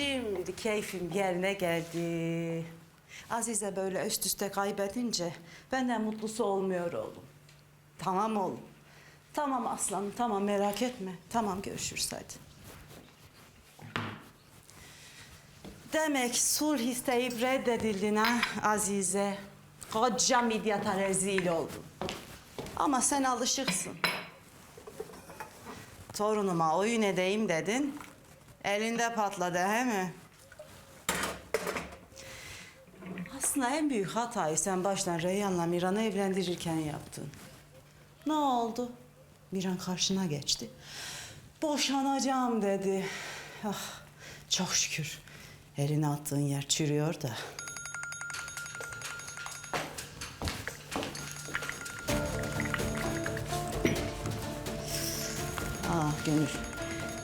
Şimdi keyfim yerine geldi. Azize böyle üst üste kaybedince benden mutlusu olmuyor oğlum. Tamam oğlum. Tamam aslanım tamam merak etme. Tamam görüşürüz hadi. Demek sulh isteyip reddedildin ha Azize. Koca midyata rezil oldun. Ama sen alışıksın. Torunuma oyun edeyim dedin. Elinde patladı he mi? Aslında en büyük hatayı sen baştan Reyhan'la Miran'ı evlendirirken yaptın. Ne oldu? Miran karşına geçti. Boşanacağım dedi. Ah, çok şükür. Eline attığın yer çürüyor da. Ah Gönül.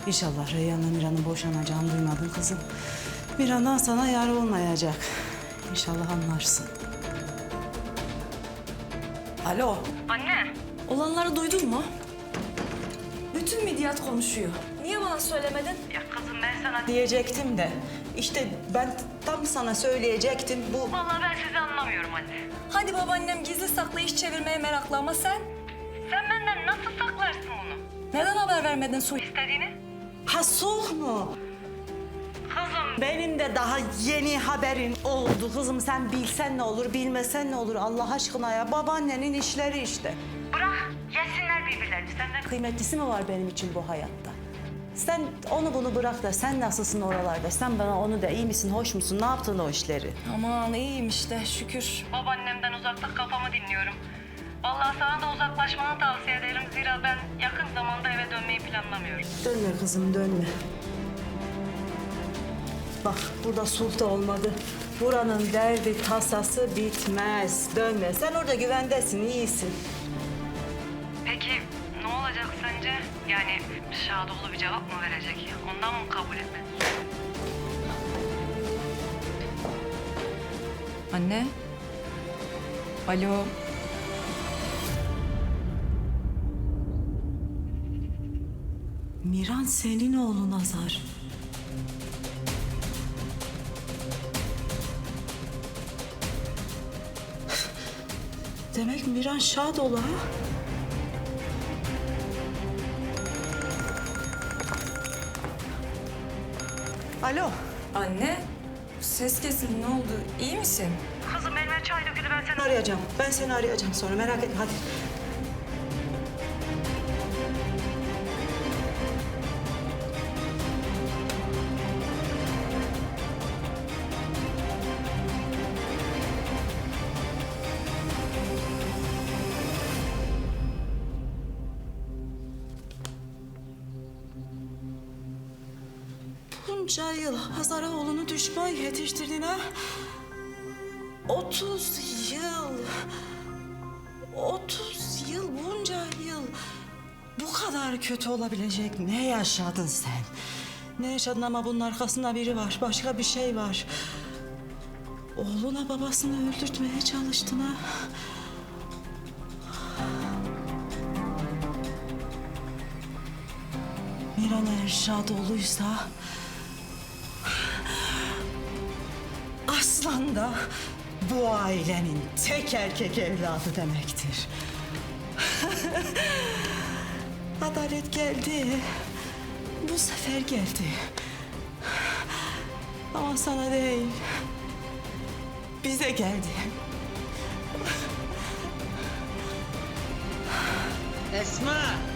İnşallah Reyhan'la Miran'ın boşanacağını duymadın kızım. Miran'dan sana yar olmayacak. İnşallah anlarsın. Alo. Anne. Olanları duydun mu? Bütün midyat konuşuyor. Niye bana söylemedin? Ya kızım ben sana... Diyecektim de. işte ben tam sana söyleyecektim bu. Vallahi ben sizi anlamıyorum anne. Hadi babaannem gizli saklı iş çevirmeye meraklı ama sen Sen benden nasıl saklarsın bunu? neden haber vermedin Su? İstediğini? Ha sulh mu? Kızım Benim de daha yeni haberim oldu. Kızım sen bilsen ne olur, bilmesen ne olur Allah aşkına ya. Babaannenin işleri işte. bırak yesinler birbirlerini. Senden Kıymetlisi mi var benim için bu hayatta? Sen onu bunu bırak da sen nasılsın oralarda? Sen bana onu da iyi misin, hoş musun? Ne yaptın o işleri? Aman iyiyim işte şükür. babaannemden uzakta kafamı dinliyorum. Vallahi sana da uzaklaşmanı tavsiye ederim. Ben yakın zamanda eve dönmeyi planlamıyorum. Dönme kızım dönme. Bak burada sulh da olmadı. Buranın derdi tasası bitmez. Dönme. Sen orada güvendesin, iyisin. Peki ne olacak sence? Yani Şadoğlu bir cevap mı verecek? Ondan mı kabul etmedin? Anne. Alo. Miran senin oğlun Azar. Demek Miran Şadoğlu ha? Alo. Anne. Ses kesildi ne oldu? İyi misin? Kızım elime çay dökülü ben seni Arayacağım. Ben seni arayacağım sonra merak etme hadi. Bunca yıl Hazara oğlunu düşman yetiştirdin ha? 30 yıl. 30 yıl, bunca yıl. Bu kadar kötü olabilecek ne yaşadın sen? Ne yaşadın ama bunun arkasında biri var. Başka bir şey var. Oğluna babasını öldürtmeye çalıştın ha. Miran Erşadoğlu'ysa... Aslan da bu ailenin tek erkek evladı demektir. Adalet geldi. Bu sefer geldi. Ama sana değil. Bize geldi. Esma!